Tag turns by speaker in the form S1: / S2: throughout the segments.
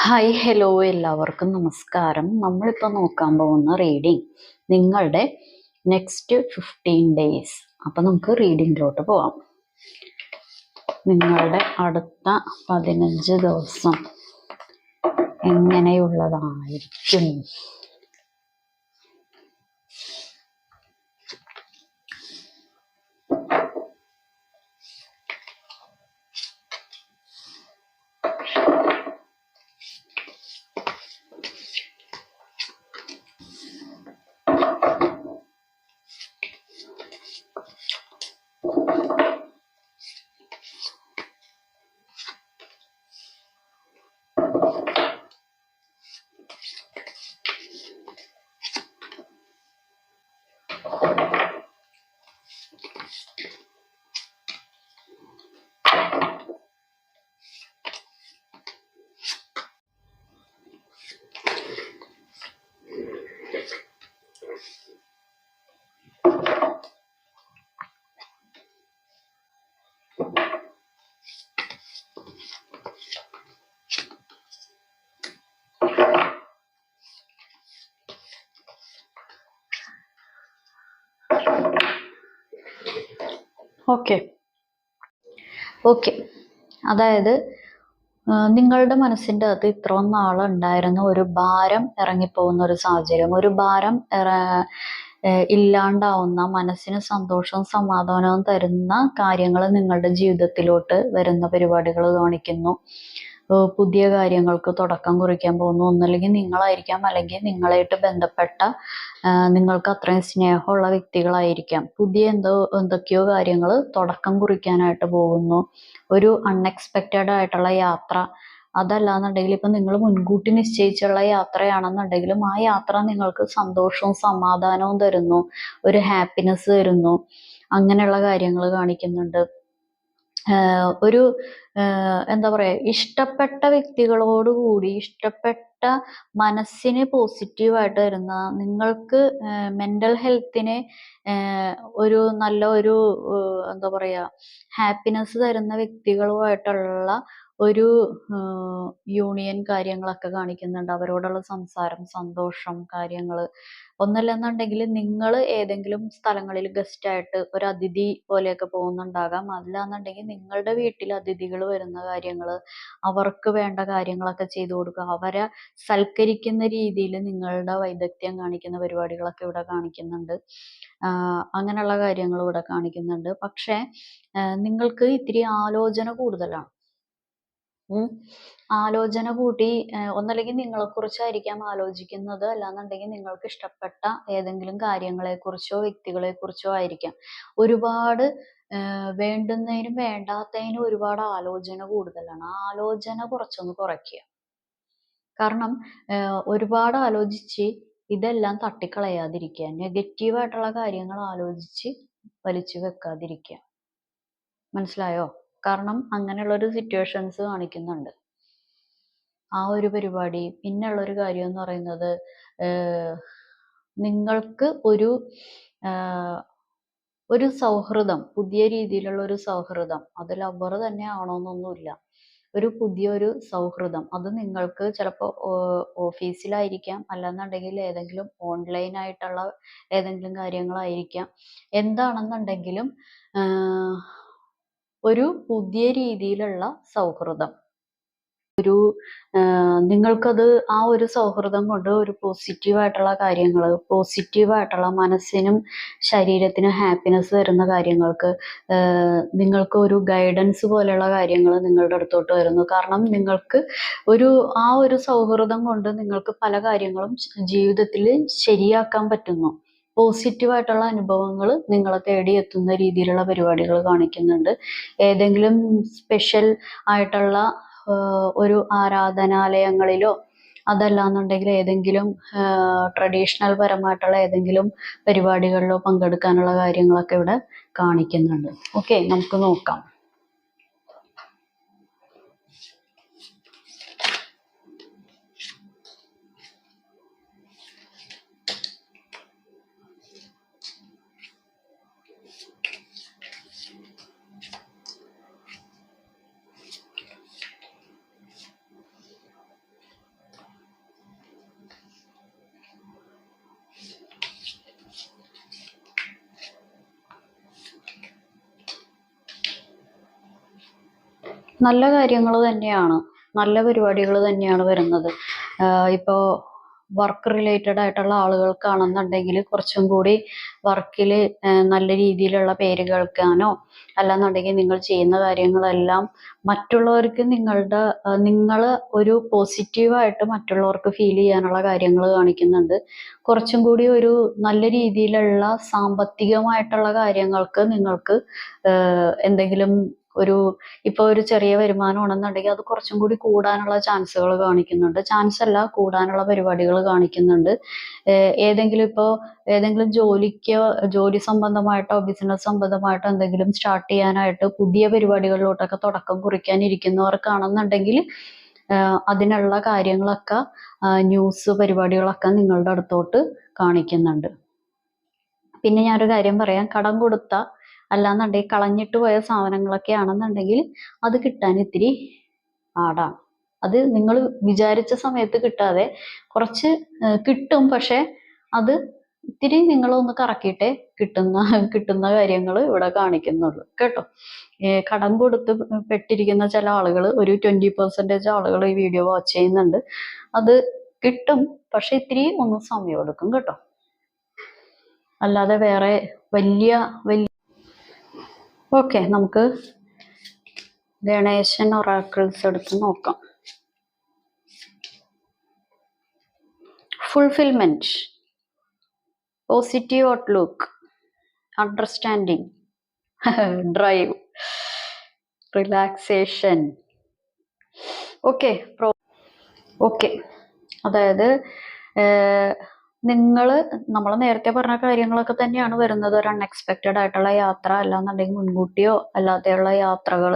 S1: Hi hello എല്ലാവർക്കും നമസ്കാരം. നമ്മളിപ്പോൾ നോക്കാൻ പോകുന്ന റീഡിംഗ് നിങ്ങളുടെ നെക്സ്റ്റ് ഫിഫ്റ്റീൻ ഡേയ്സ് അപ്പം നമുക്ക് റീഡിങ്ങിലോട്ട് പോവാം. നിങ്ങളുടെ അടുത്ത പതിനഞ്ച് ദിവസം എങ്ങനെയുള്ളതായിരിക്കും? ഓക്കെ. ഓക്കെ. അതായത് നിങ്ങളുടെ മനസ്സിന്റെ അകത്ത് ഇത്രയും നാളുണ്ടായിരുന്ന ഒരു ഭാരം ഇറങ്ങിപ്പോകുന്ന ഒരു സാഹചര്യം. ഒരു ഭാരം ഇല്ലാണ്ടാവുന്ന മനസ്സിന് സന്തോഷവും സമാധാനവും തരുന്ന കാര്യങ്ങൾ നിങ്ങളുടെ ജീവിതത്തിലോട്ട് വരുന്ന പരിപാടികൾ കാണിക്കുന്നു. പുതിയ കാര്യങ്ങൾക്ക് തുടക്കം കുറിക്കാൻ പോകുന്നു. ഒന്നല്ലെങ്കിൽ നിങ്ങളായിരിക്കാം അല്ലെങ്കിൽ നിങ്ങളായിട്ട് ബന്ധപ്പെട്ട നിങ്ങൾക്ക് അത്രയും സ്നേഹമുള്ള വ്യക്തികളായിരിക്കാം. പുതിയ എന്തോ എന്തൊക്കെയോ കാര്യങ്ങൾ തുടക്കം കുറിക്കാനായിട്ട് പോകുന്നു. ഒരു അൺഎക്സ്പെക്റ്റഡ് ആയിട്ടുള്ള യാത്ര. അതല്ലാന്നുണ്ടെങ്കിൽ ഇപ്പം നിങ്ങൾ മുൻകൂട്ടി നിശ്ചയിച്ചുള്ള യാത്രയാണെന്നുണ്ടെങ്കിലും ആ യാത്ര നിങ്ങൾക്ക് സന്തോഷവും സമാധാനവും തരുന്നു. ഒരു ഹാപ്പിനെസ് തരുന്നു. അങ്ങനെയുള്ള കാര്യങ്ങൾ കാണിക്കുന്നുണ്ട്. ഒരു എന്താ പറയുക ഇഷ്ടപ്പെട്ട വ്യക്തികളോട് കൂടി ഇഷ്ടപ്പെട്ട മനസ്സിന് പോസിറ്റീവായിട്ട് വരുന്ന നിങ്ങൾക്ക് മെന്റൽ ഹെൽത്തിന് ഒരു നല്ല ഒരു എന്താ പറയാ ഹാപ്പിനെസ് തരുന്ന വ്യക്തികളുമായിട്ടുള്ള ഒരു യൂണിയൻ കാര്യങ്ങളൊക്കെ കാണിക്കുന്നുണ്ട്. അവരോടുള്ള സംസാരം സന്തോഷം കാര്യങ്ങൾ ഒന്നല്ലെന്നുണ്ടെങ്കിൽ നിങ്ങൾ ഏതെങ്കിലും സ്ഥലങ്ങളിൽ ഗസ്റ്റ് ആയിട്ട് ഒരു അതിഥി പോലെയൊക്കെ പോകുന്നുണ്ടാകാം. അല്ലാന്നുണ്ടെങ്കിൽ നിങ്ങളുടെ വീട്ടിൽ അതിഥികൾ വരുന്ന കാര്യങ്ങൾ അവർക്ക് വേണ്ട കാര്യങ്ങളൊക്കെ ചെയ്തു കൊടുക്കുക. അവരെ സൽക്കരിക്കുന്ന രീതിയിൽ നിങ്ങളുടെ വൈദഗ്ധ്യം കാണിക്കുന്ന പരിപാടികളൊക്കെ ഇവിടെ കാണിക്കുന്നുണ്ട്. അങ്ങനെയുള്ള കാര്യങ്ങൾ ഇവിടെ കാണിക്കുന്നുണ്ട്. പക്ഷേ നിങ്ങൾക്ക് ഇത്തിരി ആലോചന കൂടുതലാണ്. ആലോചന കൂട്ടി ഒന്നല്ലെങ്കിൽ നിങ്ങളെക്കുറിച്ചായിരിക്കാം ആലോചിക്കുന്നത്. അല്ലാന്നുണ്ടെങ്കിൽ നിങ്ങൾക്ക് ഇഷ്ടപ്പെട്ട ഏതെങ്കിലും കാര്യങ്ങളെക്കുറിച്ചോ വ്യക്തികളെക്കുറിച്ചോ ആയിരിക്കാം. ഒരുപാട് വേണ്ടുന്നതിനും വേണ്ടാത്തതിനും ഒരുപാട് ആലോചന കൂടുതലാണ്. ആലോചന കുറച്ചൊന്ന് കുറയ്ക്കുക. കാരണം ഒരുപാട് ആലോചിച്ച് ഇതെല്ലാം തട്ടിക്കളയാതിരിക്കുക. നെഗറ്റീവായിട്ടുള്ള കാര്യങ്ങൾ ആലോചിച്ച് വലിച്ചു വെക്കാതിരിക്കുക. മനസ്സിലായോ? കാരണം അങ്ങനെയുള്ള ഒരു സിറ്റുവേഷൻസ് കാണിക്കുന്നുണ്ട്. ആ ഒരു പരിപാടി പിന്നെയുള്ള ഒരു കാര്യം എന്ന് പറയുന്നത് നിങ്ങൾക്ക് ഒരു ഒരു സൗഹൃദം പുതിയ രീതിയിലുള്ള ഒരു സൗഹൃദം അത് ലവർ തന്നെ ആവണമെന്നൊന്നുമില്ല. ഒരു പുതിയൊരു സൗഹൃദം അത് നിങ്ങൾക്ക് ചിലപ്പോൾ ഓഫീസിലായിരിക്കാം അല്ലെന്നുണ്ടെങ്കിൽ ഏതെങ്കിലും ഓൺലൈൻ ആയിട്ടുള്ള ഏതെങ്കിലും കാര്യങ്ങളായിരിക്കാം. എന്താണെന്നുണ്ടെങ്കിലും ഒരു പുതിയ രീതിയിലുള്ള സൗഹൃദം. ഒരു നിങ്ങൾക്കത് ആ ഒരു സൗഹൃദം കൊണ്ട് ഒരു പോസിറ്റീവായിട്ടുള്ള കാര്യങ്ങൾ പോസിറ്റീവായിട്ടുള്ള മനസ്സിനും ശരീരത്തിനും ഹാപ്പിനെസ് തരുന്ന കാര്യങ്ങൾക്ക് നിങ്ങൾക്ക് ഒരു ഗൈഡൻസ് പോലെയുള്ള കാര്യങ്ങൾ നിങ്ങളുടെ അടുത്തോട്ട് വരുന്നു. കാരണം നിങ്ങൾക്ക് ഒരു ആ ഒരു സൗഹൃദം കൊണ്ട് നിങ്ങൾക്ക് പല കാര്യങ്ങളും ജീവിതത്തിൽ ശരിയാക്കാൻ പറ്റുന്നു. പോസിറ്റീവായിട്ടുള്ള അനുഭവങ്ങൾ നിങ്ങളെ തേടി എത്തുന്ന രീതിയിലുള്ള പരിപാടികൾ കാണിക്കുന്നുണ്ട്. ഏതെങ്കിലും സ്പെഷ്യൽ ആയിട്ടുള്ള ഒരു ആരാധനാലയങ്ങളിലോ അതല്ലാന്നുണ്ടെങ്കിൽ ഏതെങ്കിലും ട്രഡീഷണൽ പരമായിട്ടുള്ള ഏതെങ്കിലും പരിപാടികളിലോ പങ്കെടുക്കാനുള്ള കാര്യങ്ങളൊക്കെ ഇവിടെ കാണിക്കുന്നുണ്ട്. ഓക്കെ നമുക്ക് നോക്കാം. നല്ല കാര്യങ്ങൾ തന്നെയാണ്. നല്ല പരിപാടികൾ തന്നെയാണ് വരുന്നത്. ഇപ്പോൾ വർക്ക് റിലേറ്റഡ് ആയിട്ടുള്ള ആളുകൾക്കാണെന്നുണ്ടെങ്കിൽ കുറച്ചും കൂടി വർക്കിൽ നല്ല രീതിയിലുള്ള പേര് കേൾക്കാനോ അല്ലാന്നുണ്ടെങ്കിൽ നിങ്ങൾ ചെയ്യുന്ന കാര്യങ്ങളെല്ലാം മറ്റുള്ളവർക്ക് നിങ്ങളുടെ നിങ്ങൾ ഒരു പോസിറ്റീവായിട്ട് മറ്റുള്ളവർക്ക് ഫീൽ ചെയ്യാനുള്ള കാര്യങ്ങൾ കാണിക്കുന്നുണ്ട്. കുറച്ചും കൂടി ഒരു നല്ല രീതിയിലുള്ള സാമ്പത്തികമായിട്ടുള്ള കാര്യങ്ങൾക്ക് നിങ്ങൾക്ക് എന്തെങ്കിലും ഒരു ഇപ്പോൾ ഒരു ചെറിയ വരുമാനം ഉണ്ടെന്നുണ്ടെങ്കിൽ അത് കുറച്ചും കൂടി കൂടാനുള്ള ചാൻസുകൾ കാണിക്കുന്നുണ്ട്. ചാൻസ് അല്ല കൂടാനുള്ള പരിപാടികൾ കാണിക്കുന്നുണ്ട്. ഏതെങ്കിലും ഇപ്പോ ഏതെങ്കിലും ജോലിക്കോ ജോലി സംബന്ധമായിട്ടോ ബിസിനസ് സംബന്ധമായിട്ടോ എന്തെങ്കിലും സ്റ്റാർട്ട് ചെയ്യാനായിട്ട് പുതിയ പരിപാടികളിലോട്ടൊക്കെ തുടക്കം കുറിക്കാനിരിക്കുന്നവർക്കാണെന്നുണ്ടെങ്കിൽ അതിനുള്ള കാര്യങ്ങളൊക്കെ ന്യൂസ് പരിപാടികളൊക്കെ നിങ്ങളുടെ അടുത്തോട്ട് കാണിക്കുന്നുണ്ട്. പിന്നെ ഞാനൊരു കാര്യം പറയാം. കടം കൊടുത്ത അല്ലാന്നുണ്ടെങ്കിൽ കളഞ്ഞിട്ട് പോയ സാധനങ്ങളൊക്കെ ആണെന്നുണ്ടെങ്കിൽ അത് കിട്ടാൻ ഇത്തിരി പാടാണ് അത് നിങ്ങൾ വിചാരിച്ച സമയത്ത് കിട്ടാതെ കുറച്ച് കിട്ടും. പക്ഷെ അത് ഇത്തിരി നിങ്ങളൊന്ന് കറക്കിയിട്ടേ കിട്ടുന്ന കിട്ടുന്ന കാര്യങ്ങൾ ഇവിടെ കാണിക്കുന്നുള്ളൂ. കേട്ടോ? കടം കൊടുത്ത് പെട്ടിരിക്കുന്ന ചില ആളുകൾ ഒരു ട്വന്റി പെർസെന്റേജ് ആളുകൾ ഈ വീഡിയോ വാച്ച് ചെയ്യുന്നുണ്ട്. അത് കിട്ടും പക്ഷെ ഇത്തിരി ഒന്ന് സമയം എടുക്കും കേട്ടോ. അല്ലാതെ വേറെ വലിയ വലിയ ഓക്കെ നമുക്ക് ഗണേശൻ ഒറാക്കിൾസ് എടുത്ത് നോക്കാം. Fulfilment positive outlook understanding drive relaxation okay pro okay അതായത് നിങ്ങൾ നമ്മൾ നേരത്തെ പറഞ്ഞ കാര്യങ്ങളൊക്കെ തന്നെയാണ് വരുന്നത്. ഒരു അൺഎക്സ്പെക്റ്റഡ് ആയിട്ടുള്ള യാത്ര അല്ലാന്നുണ്ടെങ്കിൽ മുൻകൂട്ടിയോ അല്ലാതെയുള്ള യാത്രകൾ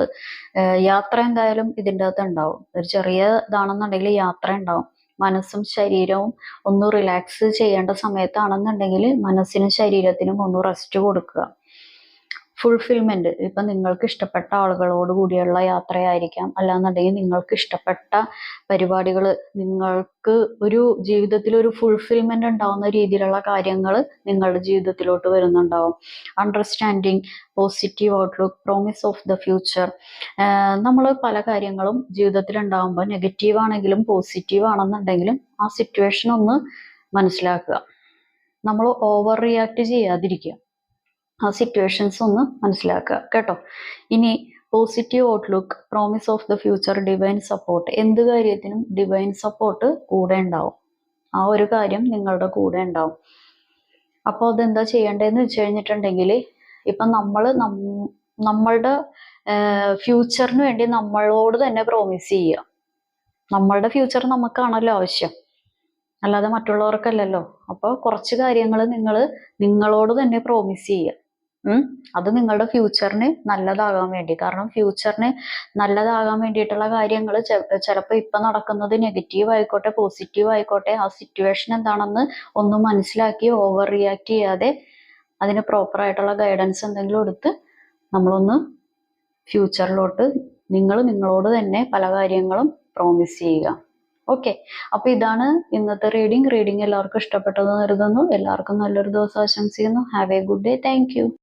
S1: യാത്ര എന്തായാലും ഇതിന്റെ അകത്ത് ഉണ്ടാവും. ഒരു ചെറിയ ഇതാണെന്നുണ്ടെങ്കിൽ യാത്ര ഉണ്ടാവും. മനസ്സും ശരീരവും ഒന്ന് റിലാക്സ് ചെയ്യേണ്ട സമയത്താണെന്നുണ്ടെങ്കിൽ മനസ്സിനും ശരീരത്തിനും ഒന്ന് റെസ്റ്റ് കൊടുക്കുക. ഫുൾഫിൽമെന്റ് ഇപ്പൊ നിങ്ങൾക്ക് ഇഷ്ടപ്പെട്ട ആളുകളോട് കൂടിയുള്ള യാത്രയായിരിക്കാം. അല്ലാന്നുണ്ടെങ്കിൽ നിങ്ങൾക്ക് ഇഷ്ടപ്പെട്ട പരിപാടികൾ നിങ്ങൾക്ക് ഒരു ജീവിതത്തിൽ ഒരു ഫുൾഫിൽമെന്റ് ഉണ്ടാവുന്ന രീതിയിലുള്ള കാര്യങ്ങൾ നിങ്ങളുടെ ജീവിതത്തിലോട്ട് വരുന്നുണ്ടാവും. Understanding positive outlook promise of the future നമ്മൾ പല കാര്യങ്ങളും ജീവിതത്തിൽ ഉണ്ടാകുമ്പോൾ നെഗറ്റീവ് ആണെങ്കിലും പോസിറ്റീവ് ആണെന്നുണ്ടെങ്കിലും ആ സിറ്റുവേഷൻ ഒന്ന് മനസ്സിലാക്കുക. നമ്മൾ ഓവർ റിയാക്ട് ചെയ്യാതിരിക്കുക. ആ സിറ്റുവേഷൻസ് ഒന്ന് മനസ്സിലാക്കുക. കേട്ടോ? ഇനി positive outlook promise of the future divine support എന്ത് കാര്യത്തിനും ഡിവൈൻ സപ്പോർട്ട് കൂടെ ഉണ്ടാവും. ആ ഒരു കാര്യം നിങ്ങളുടെ കൂടെ ഉണ്ടാവും. അപ്പോൾ അതെന്താ ചെയ്യേണ്ടതെന്ന് വെച്ച് കഴിഞ്ഞിട്ടുണ്ടെങ്കിൽ ഇപ്പം നമ്മൾ നമ്മളുടെ ഫ്യൂച്ചറിന് വേണ്ടി നമ്മളോട് തന്നെ പ്രോമിസ് ചെയ്യുക. നമ്മളുടെ ഫ്യൂച്ചർ നമുക്കാണല്ലോ ആവശ്യം. അല്ലാതെ മറ്റുള്ളവർക്കല്ലല്ലോ. അപ്പോൾ കുറച്ച് കാര്യങ്ങൾ നിങ്ങൾ നിങ്ങളോട് തന്നെ പ്രോമിസ് ചെയ്യുക. അത് നിങ്ങളുടെ ഫ്യൂച്ചറിന് നല്ലതാകാൻ വേണ്ടി. കാരണം ഫ്യൂച്ചറിന് നല്ലതാകാൻ വേണ്ടിയിട്ടുള്ള കാര്യങ്ങൾ ചിലപ്പോൾ ഇപ്പൊ നടക്കുന്നത് നെഗറ്റീവ് ആയിക്കോട്ടെ പോസിറ്റീവ് ആയിക്കോട്ടെ ആ സിറ്റുവേഷൻ എന്താണെന്ന് ഒന്ന് മനസ്സിലാക്കി ഓവർ റിയാക്ട് ചെയ്യാതെ അതിന് പ്രോപ്പർ ആയിട്ടുള്ള ഗൈഡൻസ് എന്തെങ്കിലും എടുത്ത് നമ്മളൊന്ന് ഫ്യൂച്ചറിലോട്ട് നിങ്ങൾ നിങ്ങളോട് തന്നെ പല കാര്യങ്ങളും പ്രോമിസ് ചെയ്യുക. ഓക്കെ അപ്പൊ ഇതാണ് ഇന്നത്തെ റീഡിംഗ് റീഡിംഗ് എല്ലാവർക്കും ഇഷ്ടപ്പെട്ടതെന്ന് കരുതുന്നു. എല്ലാവർക്കും നല്ലൊരു ദിവസം ആശംസിക്കുന്നു. Have a good day thank